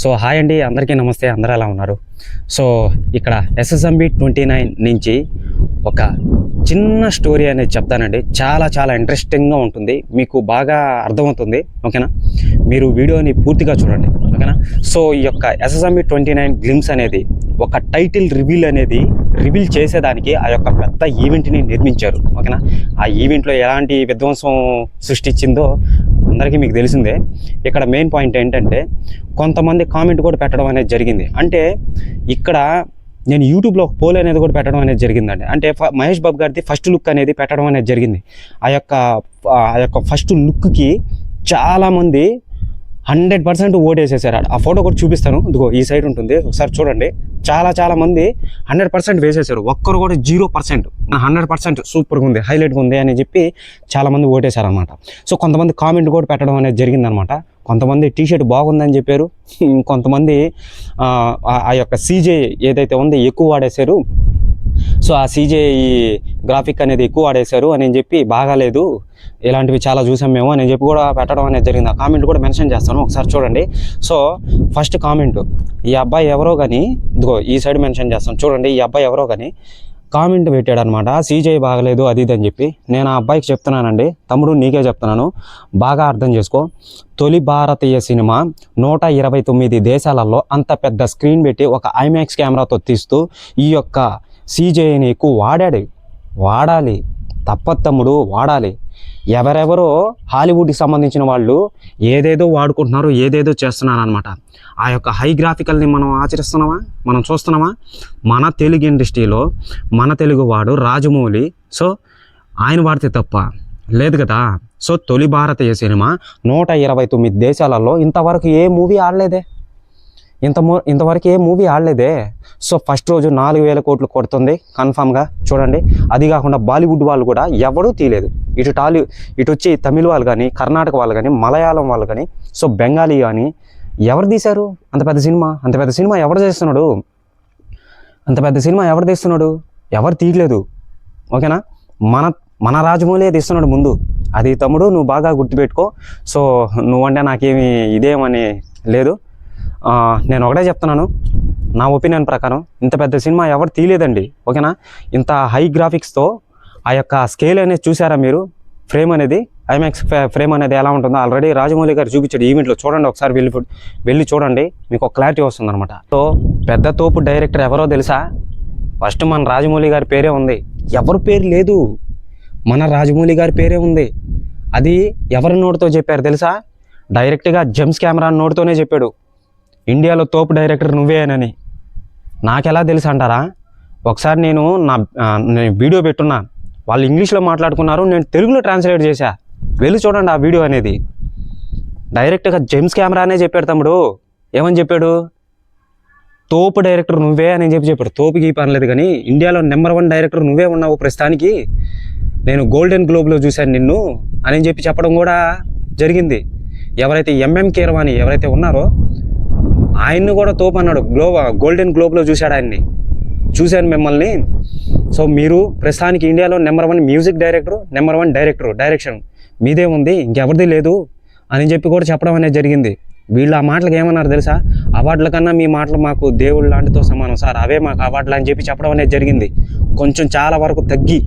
So hi అండి అందరికీ నమస్తే అందరూ ఎలా ఉన్నారు? సో ఇక్కడ ఎస్ఎస్ఎంబి ట్వంటీ నైన్ నుంచి ఒక చిన్న స్టోరీ అనేది చెప్తానండి. చాలా చాలా ఇంట్రెస్టింగ్గా ఉంటుంది. మీకు బాగా అర్థమవుతుంది ఓకేనా? మీరు వీడియోని పూర్తిగా చూడండి ఓకేనా? సో ఈ యొక్క ఎస్ఎస్ఎంబి ట్వంటీ నైన్ గ్లిమ్స్ అనేది ఒక టైటిల్ రివీల్ అనేది రివీల్ చేసేదానికి ఆ యొక్క పెద్ద ఈవెంట్ని నిర్మించారు ఓకేనా? ఆ ఈవెంట్లో ఎలాంటి విధ్వంసం సృష్టించిందో అందరికీ మీకు తెలిసిందే ఇక్కడ మెయిన్ పాయింట్ ఏంటంటే కొంతమంది కామెంట్ కూడా పెట్టడం అనేది జరిగింది. అంటే ఇక్కడ నేను యూట్యూబ్లో ఒక పోల్ అనేది కూడా పెట్టడం అనేది జరిగిందండి. అంటే మహేష్ బాబు గారిది ఫస్ట్ లుక్ అనేది పెట్టడం అనేది జరిగింది. ఆ యొక్క ఆ యొక్క ఫస్ట్ లుక్కి చాలామంది హండ్రెడ్ పర్సెంట్ ఓటేసేసారు. ఆ ఫోటో కూడా చూపిస్తాను. ఇదిగో ఈ సైడ్ ఉంటుంది. ఒకసారి చూడండి. చాలా చాలా మంది హండ్రెడ్ పర్సెంట్ వేసేసారు. ఒక్కరు కూడా జీరో పర్సెంట్. హండ్రెడ్ పర్సెంట్ సూపర్గా ఉంది హైలైట్గా ఉంది అని చెప్పి చాలా మంది ఓటేశారనమాట సో కొంతమంది కామెంట్ కూడా పెట్టడం అనేది జరిగిందనమాట కొంతమంది టీషర్ట్ బాగుందని చెప్పారు. కొంతమంది ఆ, ఆ యొక్క సీజే ఏదైతే ఉందో ఎక్కువ వాడేశారు. సో ఆ సీజే ఈ గ్రాఫిక్ అనేది ఎక్కువ వాడేశారు అని చెప్పి బాగాలేదు. ఇలాంటివి చాలా చూసాం మేము అని చెప్పి కూడా పెట్టడం అనేది జరిగింది. ఆ కామెంట్ కూడా మెన్షన్ చేస్తాను. ఒకసారి చూడండి. సో ఫస్ట్ కామెంట్ ఈ అబ్బాయి ఎవరో కానీ ఇదిగో ఈ సైడ్ మెన్షన్ చేస్తాను. చూడండి ఈ అబ్బాయి ఎవరో కానీ కామెంట్ పెట్టాడు అనమాట సీజే బాగలేదు అది ఇది అని చెప్పి. నేను ఆ అబ్బాయికి చెప్తున్నానండి. తమ్ముడు నీకే చెప్తున్నాను. బాగా అర్థం చేసుకో. తొలి భారతీయ సినిమా నూట ఇరవై తొమ్మిది దేశాలలో అంత పెద్ద స్క్రీన్ పెట్టి ఒక ఐమాక్స్ కెమెరాతో తీస్తూ ఈ యొక్క సీజేని ఎక్కువ వాడాడు. వాడాలి. తప్ప తమ్ముడు వాడాలి. ఎవరెవరో హాలీవుడ్కి సంబంధించిన వాళ్ళు ఏదేదో వాడుకుంటున్నారు ఏదేదో చేస్తున్నారు అనమాట ఆ యొక్క హై గ్రాఫికల్ని మనం ఆచరిస్తున్నామా? మనం చూస్తున్నామా? మన తెలుగు ఇండస్ట్రీలో మన తెలుగు వాడు రాజమౌళి. సో ఆయన వాడితే తప్ప లేదు కదా? సో తొలి భారతీయ సినిమా నూట ఇరవై తొమ్మిది దేశాలలో ఇంతవరకు ఏ మూవీ ఆడలేదే. ఇంత ఇంతవరకు ఏ మూవీ ఆడలేదే. సో ఫస్ట్ రోజు నాలుగు వేల కోట్లు కొడుతుంది. కన్ఫామ్గా చూడండి. అది కాకుండా బాలీవుడ్ వాళ్ళు కూడా ఎవడూ తీయలేదు. ఇటు టాలీ ఇటు వచ్చి తమిళ వాళ్ళు కానీ కర్ణాటక వాళ్ళు కానీ మలయాళం వాళ్ళు కానీ సో బెంగాలీ కానీ ఎవరు తీశారు? అంత పెద్ద సినిమా? అంత పెద్ద సినిమా ఎవరు చేస్తున్నాడు? అంత పెద్ద సినిమా ఎవరు తీస్తున్నాడు? ఎవరు తీయలేదు ఓకేనా? మన మన రాజమౌళి తీస్తున్నాడు ముందు. అది తమ్ముడు నువ్వు బాగా గుర్తుపెట్టుకో. సో నువ్వంటే నాకేమి ఇదేమని లేదు. నేను ఒకటే చెప్తున్నాను. నా ఒపీనియన్ ప్రకారం ఇంత పెద్ద సినిమా ఎవరు తీయలేదండి. ఓకేనా? ఇంత హై గ్రాఫిక్స్తో ఆ యొక్క స్కేల్ అనేది చూసారా మీరు? ఫ్రేమ్ అనేది ఐమాక్స్ ఫ్రేమ్ అనేది ఎలా ఉంటుందో ఆల్రెడీ రాజమౌళి గారు చూపించాడు ఈవెంట్లో. చూడండి ఒకసారి వెళ్ళి వెళ్ళి చూడండి. మీకు ఒక క్లారిటీ వస్తుంది అనమాట సో పెద్ద తోపు డైరెక్టర్ ఎవరో తెలుసా? ఫస్ట్ మన రాజమౌళి గారి పేరే ఉంది. ఎవరి పేరు లేదు. మన రాజమౌళి గారి పేరే ఉంది. అది ఎవరి నోటితో చెప్పారు తెలుసా? డైరెక్ట్గా జెమ్స్ కెమెరా నోటితోనే చెప్పాడు. ఇండియాలో తోపు డైరెక్టర్ నువ్వేనని. నాకెలా తెలుసు అంటారా? ఒకసారి నేను నా నేను వీడియో పెట్టున్నా. వాళ్ళు ఇంగ్లీష్లో మాట్లాడుకున్నారు నేను తెలుగులో ట్రాన్స్లేట్ చేశా. వెళ్ళి చూడండి ఆ వీడియో అనేది. డైరెక్ట్గా జెమ్స్ కెమెరానే చెప్పాడు తమ్ముడు. ఏమని చెప్పాడు? తోపు డైరెక్టర్ నువ్వే అని చెప్పి చెప్పాడు. తోపుకి పర్లేదు కానీ ఇండియాలో నెంబర్ వన్ డైరెక్టర్ నువ్వే ఉన్నావు ప్రస్తుతానికి. నేను గోల్డెన్ గ్లోబ్లో చూశాను నిన్ను అని చెప్పి చెప్పడం కూడా జరిగింది. ఎవరైతే ఎంఎం కీరవాణి ఎవరైతే ఉన్నారో ఆయన్ని కూడా తోపు అన్నాడు గ్లోబ్ గోల్డెన్ గ్లోబ్లో చూశాడు ఆయన్ని. చూశాను మిమ్మల్ని. సో మీరు ప్రస్తుతానికి ఇండియాలో number one music director number one director direction. మీదే ఉంది ఇంకెవరిది లేదు అని చెప్పి కూడా చెప్పడం అనేది జరిగింది. వీళ్ళు ఆ మాటలకు ఏమన్నారు తెలుసా? అవార్డుల కన్నా మీ మాటలు మాకు దేవుళ్ళ లాంటితో సమానం. సార్ అవే మాకు అవార్డులు అని చెప్పి చెప్పడం అనేది జరిగింది. కొంచెం చాలా వరకు తగ్గి.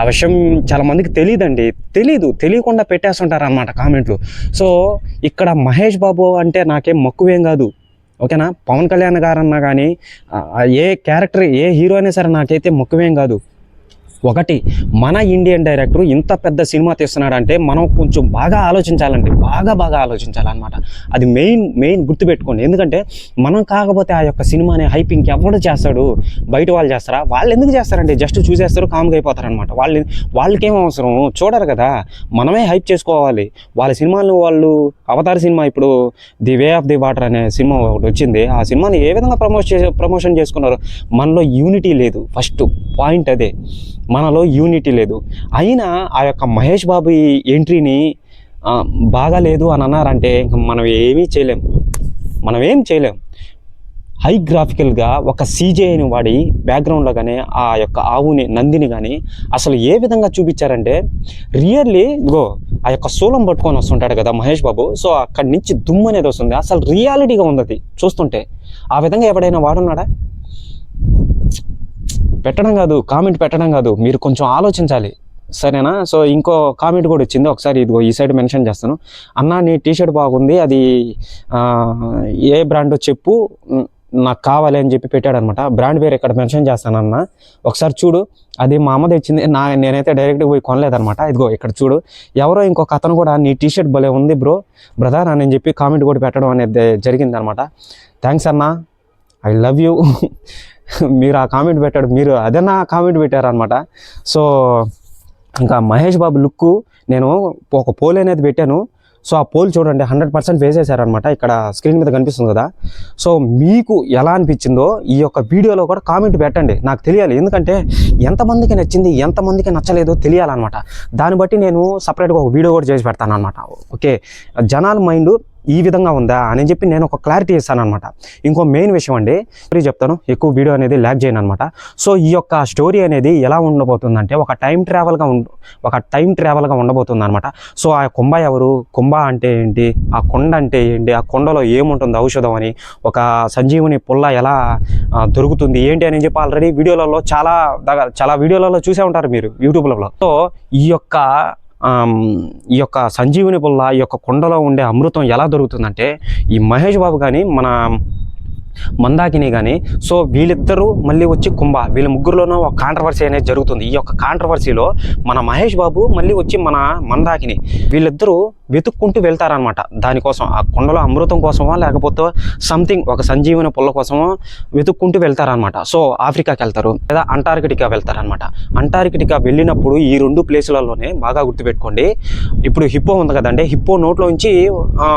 ఆ విషయం చాలా మందికి తెలియదండి తెలీదు. తెలియకుండా పెట్టేస్తుంటారు అన్నమాట కామెంట్లు. సో ఇక్కడ మహేష్ బాబు అంటే నాకేం మక్కువేం కాదు. ఓకేనా? పవన్ కళ్యాణ్ గారు అన్నా కానీ ఏ క్యారెక్టర్ ఏ హీరో అయినా సరే నాకైతే ముఖ్యమేం కాదు. ఒకటి మన ఇండియన్ డైరెక్టర్ ఇంత పెద్ద సినిమా తీస్తున్నాడంటే మనం కొంచెం బాగా ఆలోచించాలండి. బాగా బాగా ఆలోచించాలన్నమాట. అది మెయిన్ మెయిన్ గుర్తుపెట్టుకోండి. ఎందుకంటే మనం కాకపోతే ఆ యొక్క సినిమాని హైపింగ్ ఎవడు చేస్తాడు? బయట వాళ్ళు చేస్తారా? వాళ్ళు ఎందుకు చేస్తారండి? జస్ట్ చూసేస్తారు కామ్గా అయిపోతారనమాట వాళ్ళు వాళ్ళకేం అవసరం? చూడరు కదా. మనమే హైప్ చేసుకోవాలి. వాళ్ళ సినిమాలను వాళ్ళు అవతార సినిమా ఇప్పుడు the way of the water అనే సినిమా ఒకటి వచ్చింది. ఆ సినిమాని ఏ విధంగా ప్రమోట్ చే ప్రమోషన్ చేసుకున్నారు మనలో యూనిటీ లేదు. ఫస్ట్ పాయింట్ అదే. మనలో యూనిటీ లేదు. అయినా ఆ యొక్క మహేష్ బాబు ఈ ఎంట్రీని బాగాలేదు అని అన్నారంటే ఇంక మనం ఏమీ చేయలేం. మనం ఏం చేయలేం. హై గ్రాఫికల్గా ఒక సీజేని వాడి బ్యాక్గ్రౌండ్లో కానీ ఆ యొక్క ఆవుని నందిని కానీ అసలు ఏ విధంగా చూపించారంటే రియల్లీ గో ఆ యొక్క శూలం పట్టుకొని వస్తుంటాడు కదా మహేష్ బాబు. సో అక్కడి నుంచి దుమ్ము అనేది వస్తుంది. అసలు రియాలిటీగా ఉంది అది. చూస్తుంటే. ఆ విధంగా ఎవడైనా వాడున్నాడా? పెట్టడం కాదు కామెంట్ పెట్టడం కాదు. మీరు కొంచెం ఆలోచించాలి. సరేనా? సో ఇంకో కామెంట్ కూడా వచ్చింది ఒకసారి ఇదిగో ఈ సైడ్ మెన్షన్ చేస్తాను. అన్న నీ టీషర్ట్ బాగుంది. అది ఏ బ్రాండ్ చెప్పు. నాకు కావాలి అని చెప్పి పెట్టాడనమాట. బ్రాండ్ పేరు ఇక్కడ మెన్షన్ చేస్తాను అన్న. ఒకసారి చూడు. అది మా అమ్మ తెచ్చింది. నా నేనైతే డైరెక్ట్గా పోయి కొనలేదనమాట. ఇదిగో ఇక్కడ చూడు. ఎవరో ఇంకొక అతను కూడా నీ టీషర్ట్ భలే ఉంది బ్రో. బ్రదర్ అని చెప్పి కామెంట్ కూడా పెట్టడం అనేది జరిగిందనమాట. థ్యాంక్స్ అన్నా. I love you. మీరు ఆ కామెంట్ పెట్టాడు మీరు అదన్నా కామెంట్ పెట్టారనమాట సో ఇంకా మహేష్ బాబు లుక్ నేను ఒక పోల్ అనేది పెట్టాను. సో ఆ పోల్ చూడండి హండ్రెడ్ పర్సెంట్ వేసేసారనమాట ఇక్కడ స్క్రీన్ మీద కనిపిస్తుంది కదా. సో మీకు ఎలా అనిపించిందో ఈ యొక్క వీడియోలో కూడా కామెంట్ పెట్టండి. నాకు తెలియాలి. ఎందుకంటే ఎంతమందికి నచ్చింది ఎంతమందికి నచ్చలేదో తెలియాలన్నమాట. దాన్ని బట్టి నేను సపరేట్గా ఒక వీడియో కూడా చేసి పెడతాను అనమాట ఓకే. జనాల మైండ్ ఈ విధంగా ఉందా అని చెప్పి నేను ఒక క్లారిటీ ఇస్తాను అనమాట ఇంకో మెయిన్ విషయం అండి స్టోరీ చెప్తాను ఎక్కువ వీడియో అనేది ల్యాక్ చేయను అనమాట సో ఈ యొక్క స్టోరీ అనేది ఎలా ఉండబోతుందంటే ఒక టైం ట్రావెల్గా ఉండు ఒక టైం ట్రావెల్గా ఉండబోతుంది అనమాట సో ఆ కుంభ ఎవరు? కుంభ అంటే ఏంటి? ఆ కొండ అంటే ఏంటి? ఆ కొండలో ఏముంటుంది ఔషధం అని ఒక సంజీవుని పుల్ల ఎలా దొరుకుతుంది ఏంటి అని చెప్పి ఆల్రెడీ వీడియోలలో చాలా చాలా వీడియోలలో చూసే ఉంటారు మీరు యూట్యూబ్లలో సో ఈ యొక్క ఈ యొక్క సంజీవుని పుల్ల ఈ యొక్క కొండలో ఉండే అమృతం ఎలా దొరుకుతుందంటే ఈ మహేష్ బాబు కానీ మన మందాకిని కానీ సో వీళ్ళిద్దరూ మళ్ళీ వచ్చి కుంభ వీళ్ళ ముగ్గురులోనూ ఒక కాంట్రవర్సీ అనేది జరుగుతుంది. ఈ యొక్క కాంట్రవర్సీలో మన మహేష్ బాబు మళ్ళీ వచ్చి మన మందాకిని వీళ్ళిద్దరూ వెతుక్కుంటూ వెళ్తారనమాట దానికోసం ఆ కొండలో అమృతం కోసమో లేకపోతే సంథింగ్ ఒక సంజీవన పుల్ల కోసమో వెతుక్కుంటూ వెళ్తారనమాట సో ఆఫ్రికాకి వెళ్తారు లేదా అంటార్కిటికా వెళ్తారనమాట అంటార్కిటికా వెళ్ళినప్పుడు ఈ రెండు ప్లేసులలోనే బాగా గుర్తుపెట్టుకోండి. ఇప్పుడు హిప్పో ఉంది కదండి హిప్పో నోట్లోంచి ఆ,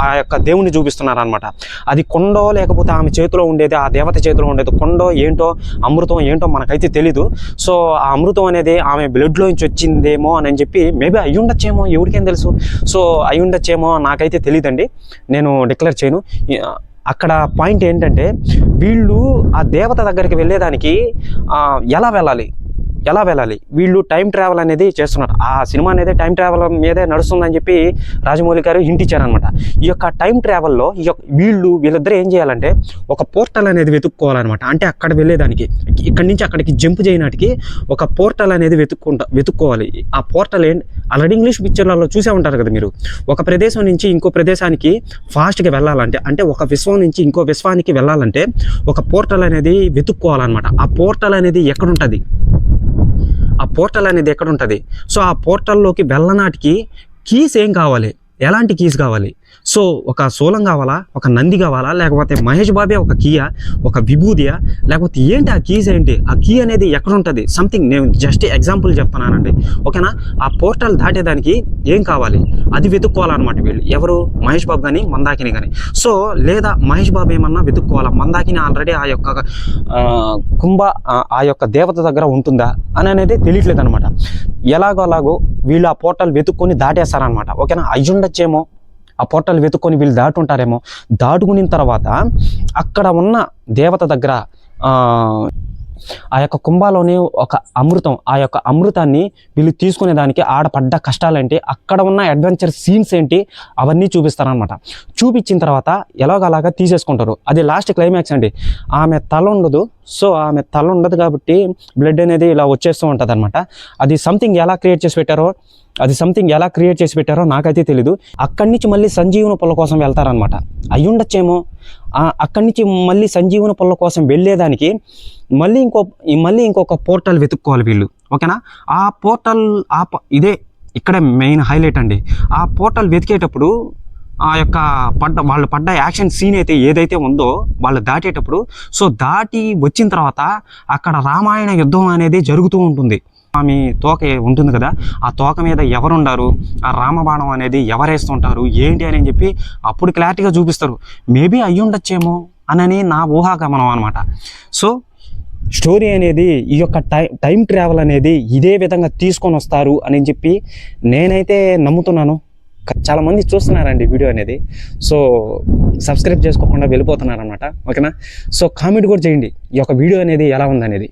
ఆ యొక్క దేవుని చూపిస్తున్నారనమాట అది కొండో లేకపోతే ఆమె చేతిలో ఉండేది ఆ దేవత చేతిలో ఉండేది కొండో ఏంటో అమృతం ఏంటో మనకైతే తెలీదు. సో ఆ అమృతం అనేది ఆమె బ్లడ్లోంచి వచ్చిందేమో అని చెప్పి మేబీ అయి ఎవరికేం తెలుసు. సో అయి ఉండొచ్చేమో నాకైతే తెలియదండి నేను డిక్లేర్ చేయను. అక్కడ పాయింట్ ఏంటంటే వీళ్ళు ఆ దేవత దగ్గరికి వెళ్ళేదానికి ఎలా వెళ్ళాలి? ఎలా వెళ్ళాలి? వీళ్ళు టైం ట్రావెల్ అనేది చేస్తున్నారు. ఆ సినిమా అనేది టైం ట్రావెల్ మీదే నడుస్తుందని చెప్పి రాజమౌళి గారు హింట్ ఇచ్చారనమాట ఈ యొక్క టైం ట్రావెల్లో ఈ యొక్క వీళ్ళు వీళ్ళిద్దరూ ఏం చేయాలంటే ఒక పోర్టల్ అనేది వెతుక్కోవాలన్నమాట. అంటే అక్కడ వెళ్ళేదానికి ఇక్కడి నుంచి అక్కడికి జంప్ చేయనాటికి ఒక పోర్టల్ అనేది వెతుక్కుంటా వెతుక్కోవాలి. ఆ పోర్టల్ ఏంటి? ఆల్రెడీ ఇంగ్లీష్ పిక్చర్లలో చూసే ఉంటారు కదా మీరు. ఒక ప్రదేశం నుంచి ఇంకో ప్రదేశానికి ఫాస్ట్గా వెళ్ళాలంటే అంటే ఒక విశ్వం నుంచి ఇంకో విశ్వానికి వెళ్ళాలంటే ఒక పోర్టల్ అనేది వెతుక్కోవాలన్నమాట. ఆ పోర్టల్ అనేది ఎక్కడుంటుంది ఆ పోర్టల్ అనేది ఎక్కడ ఉంటుంది? సో ఆ పోర్టల్లోకి వెళ్ళనాటికి కీస్ ఏం కావాలి? ఎలాంటి కీస్ కావాలి? సో ఒక సోలం కావాలా? ఒక నంది కావాలా? లేకపోతే మహేష్ బాబే ఒక కీయా? ఒక విభూదియా? లేకపోతే ఏంటి ఆ కీస్ ఏంటి? ఆ కీ అనేది ఎక్కడ ఉంటుంది సంథింగ్ నేను జస్ట్ ఎగ్జాంపుల్ చెప్తున్నానండి. ఓకేనా? ఆ పోర్టల్ దాటేదానికి ఏం కావాలి? అది వెతుక్కోవాలన్నమాట వీళ్ళు. ఎవరు? మహేష్ బాబు కానీ మందాకిని కానీ సో లేదా మహేష్ బాబు ఏమన్నా వెతుక్కోవాలా? మందాకిని ఆల్రెడీ ఆ యొక్క కుంభ ఆ- ఆ యొక్క దేవత దగ్గర ఉంటుందా? అని అనేది తెలియట్లేదు అనమాట ఎలాగో అలాగో వీళ్ళు ఆ పోర్టల్ వెతుక్కొని దాటేస్తారనమాట ఓకేనా? అయ్యుండొచ్చేమో ఆ పోర్టల్ వెతుక్కొని వీళ్ళు దాటుంటారేమో. దాటుకున్న తర్వాత అక్కడ ఉన్న దేవత దగ్గర ఆ, యొక్క కుంభాలోని ఒక అమృతం ఆ యొక్క అమృతాన్ని వీళ్ళు తీసుకునే దానికి ఆడ పడ్డ కష్టాలేంటి అక్కడ ఉన్న అడ్వెంచర్ సీన్స్ ఏంటి అవన్నీ చూపిస్తారనమాట చూపించిన తర్వాత ఎలాగలాగా తీసేసుకుంటారు. అది లాస్ట్ క్లైమాక్స్ అండి. ఆమె తల ఉండదు. సో ఆమె తల ఉండదు కాబట్టి బ్లడ్ అనేది ఇలా వచ్చేస్తూ ఉంటుంది అనమాట అది సంథింగ్ ఎలా క్రియేట్ చేసి పెట్టారో అది సంథింగ్ ఎలా క్రియేట్ చేసి పెట్టారో నాకైతే తెలీదు. అక్కడి నుంచి మళ్ళీ సంజీవన పొల కోసం వెళ్తారనమాట అయ్యుండొచ్చేమో అక్కడి నుంచి మళ్ళీ సంజీవన పొల కోసం వెళ్ళేదానికి మళ్ళీ ఇంకో మళ్ళీ ఇంకొక పోర్టల్ వెతుక్కోవాలి వీళ్ళు. ఓకేనా? ఆ పోర్టల్ ఆ ప- ఇదే ఇక్కడే మెయిన్ హైలైట్ అండి. ఆ పోర్టల్ వెతికేటప్పుడు ఆ యొక్క పడ్డ వాళ్ళు పడ్డ యాక్షన్ సీన్ అయితే ఏదైతే ఉందో వాళ్ళు దాటేటప్పుడు సో దాటి వచ్చిన తర్వాత అక్కడ రామాయణ యుద్ధం అనేది జరుగుతూ ఉంటుంది. స్వామి తోక ఉంటుంది కదా ఆ తోక మీద ఎవరుండారు? ఆ రామబాణం అనేది ఎవరేస్తుంటారు? ఏంటి అని చెప్పి అప్పుడు క్లారిటీగా చూపిస్తారు. మేబీ అయ్యి ఉండొచ్చేమో అనని నా ఊహాగమనం అనమాట సో స్టోరీ అనేది ఈ యొక్క టై టైం ట్రావెల్ అనేది ఇదే విధంగా తీసుకొని వస్తారు అని చెప్పి నేనైతే నమ్ముతున్నాను. చాలామంది చూస్తున్నారండి వీడియో అనేది. సో సబ్స్క్రైబ్ చేసుకోకుండా వెళ్ళిపోతున్నారు అనమాట ఓకేనా? సో కామెంట్ కూడా చేయండి. ఈ యొక్క వీడియో అనేది ఎలా ఉందనేది.